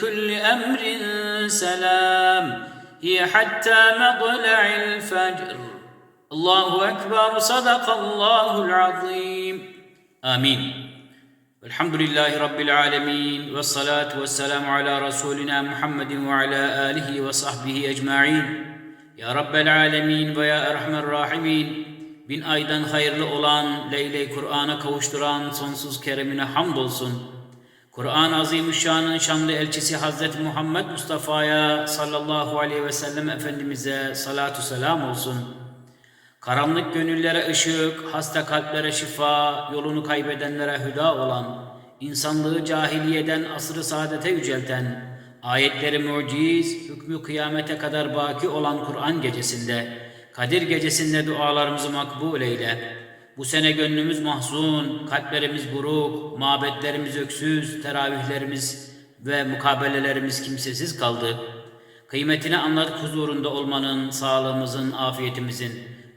كل أمر سلام هي حتى مطلع الفجر الله أكبر صدق الله العظيم آمين الحمد لله رب العالمين والصلاة والسلام على رسولنا محمد وعلى آله وصحبه أجمعين Ya Rabbel Alemin ve Ya Erhamer Rahimin bin aydan hayırlı olan Leyle-i Kur'an'a kavuşturan sonsuz keremine hamdolsun. Kur'an-ı Azimüşşan'ın şanlı elçisi Hazreti Muhammed Mustafa'ya sallallahu aleyhi ve sellem Efendimiz'e salatu selam olsun. Karanlık gönüllere ışık, hasta kalplere şifa, yolunu kaybedenlere hüda olan, insanlığı cahiliyeden asrı saadete yücelten, ayetleri muciz, hükmü kıyamete kadar baki olan Kur'an gecesinde, Kadir gecesinde dualarımızı makbul eyle. Bu sene gönlümüz mahzun, kalplerimiz buruk, mabetlerimiz öksüz, teravihlerimiz ve mukabelelerimiz kimsesiz kaldı. Kıymetini anladık huzurunda olmanın, sağlığımızın, afiyetimizin,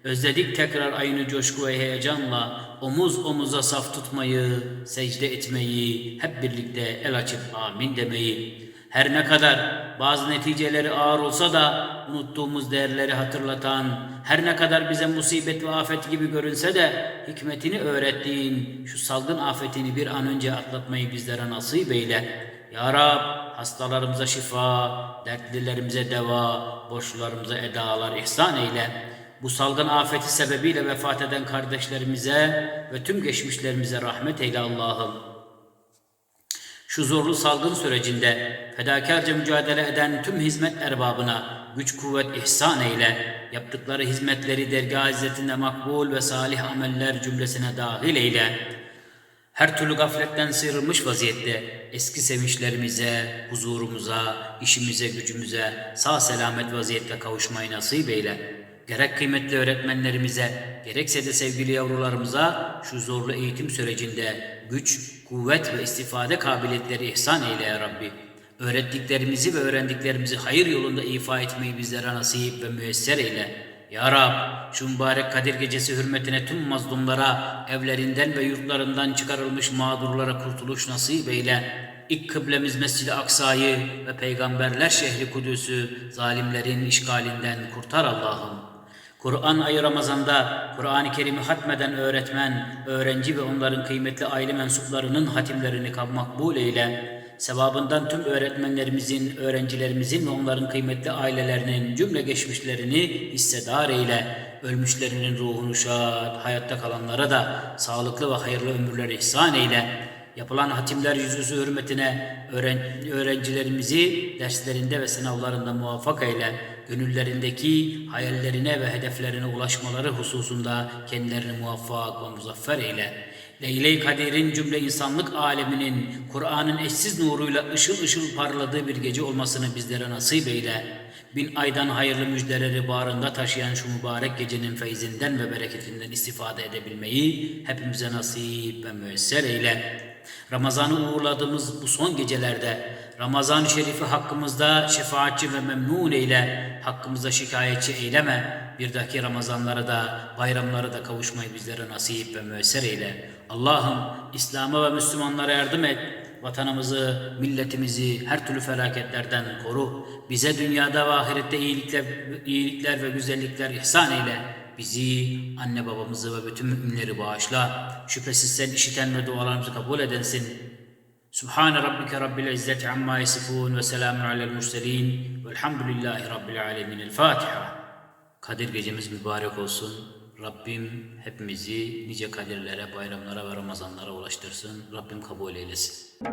özledik tekrar aynı coşku ve heyecanla omuz omuza saf tutmayı, secde etmeyi, hep birlikte el açıp amin demeyi. Her ne kadar bazı neticeleri ağır olsa da unuttuğumuz değerleri hatırlatan, her ne kadar bize musibet ve afet gibi görünse de hikmetini öğrettiğin şu salgın afetini bir an önce atlatmayı bizlere nasip eyle. Ya Rab hastalarımıza şifa, dertlilerimize deva, borçlularımıza edalar ihsan eyle. Bu salgın afeti sebebiyle vefat eden kardeşlerimize ve tüm geçmişlerimize rahmet eyle Allah'ım. Şu zorlu salgın sürecinde fedakarca mücadele eden tüm hizmet erbabına güç kuvvet ihsan eyle. Yaptıkları hizmetleri dergah izzetinde makbul ve salih ameller cümlesine dahil eyle. Her türlü gafletten sıyrılmış vaziyette eski sevinçlerimize, huzurumuza, işimize, gücümüze sağ selamet vaziyette kavuşmayı nasip eyle. Gerek kıymetli öğretmenlerimize, gerekse de sevgili yavrularımıza şu zorlu eğitim sürecinde güç, kuvvet ve istifade kabiliyetleri ihsan eyle ya Rabbi. Öğrettiklerimizi ve öğrendiklerimizi hayır yolunda ifa etmeyi bizlere nasip ve müyesser eyle. Ya Rab, şu mübarek Kadir Gecesi hürmetine tüm mazlumlara, evlerinden ve yurtlarından çıkarılmış mağdurlara kurtuluş nasip eyle. İlk kıblemiz Mescid-i Aksa'yı ve Peygamberler şehri Kudüs'ü zalimlerin işgalinden kurtar Allah'ım. Kur'an ayı Ramazan'da Kur'an-ı Kerim'i hatmeden öğretmen, öğrenci ve onların kıymetli aile mensuplarının hatimlerini makbul eyle. Sevabından tüm öğretmenlerimizin, öğrencilerimizin ve onların kıymetli ailelerinin cümle geçmişlerini hissedar eyle. Ölmüşlerinin ruhunu şad, hayatta kalanlara da sağlıklı ve hayırlı ömürler ihsan eyle. Yapılan hatimler yüzüsü hürmetine öğren öğrencilerimizi derslerinde ve sınavlarında muvaffak eyle. Gönüllerindeki hayallerine ve hedeflerine ulaşmaları hususunda kendilerini muvaffak ve muzaffer eyle. Leyle-i Kadir'in cümle insanlık aleminin Kur'an'ın eşsiz nuruyla ışıl ışıl parladığı bir gece olmasını bizlere nasip eyle. Bin aydan hayırlı müjdeleri bağrında taşıyan şu mübarek gecenin feyzinden ve bereketinden istifade edebilmeyi hepimize nasip ve müesser eyle. Ramazan'ı uğurladığımız bu son gecelerde Ramazan-ı Şerif'i hakkımızda şefaatçi ve memnun eyle, hakkımızda şikayetçi eyleme. Bir dahaki Ramazanlara da, bayramlara da kavuşmayı bizlere nasip ve müesser eyle. Allah'ım İslam'a ve Müslümanlara yardım et. Vatanımızı, milletimizi her türlü felaketlerden koru. Bize dünyada ve ahirette iyilikler, iyilikler ve güzellikler ihsan eyle. Bizi, anne babamızı ve bütün müminleri bağışla. Şüphesiz sen işiten ve dualarımızı kabul edensin. Rabbike rabbil izzeti amma yasifun ve selamun alel murselin velhamdülillahi rabbil alemin. El Fatiha. Kadir gecemiz mübarek olsun. Rabbim hepimizi nice kadirlere, bayramlara ve Ramazanlara ulaştırsın. Rabbim kabul eylesin.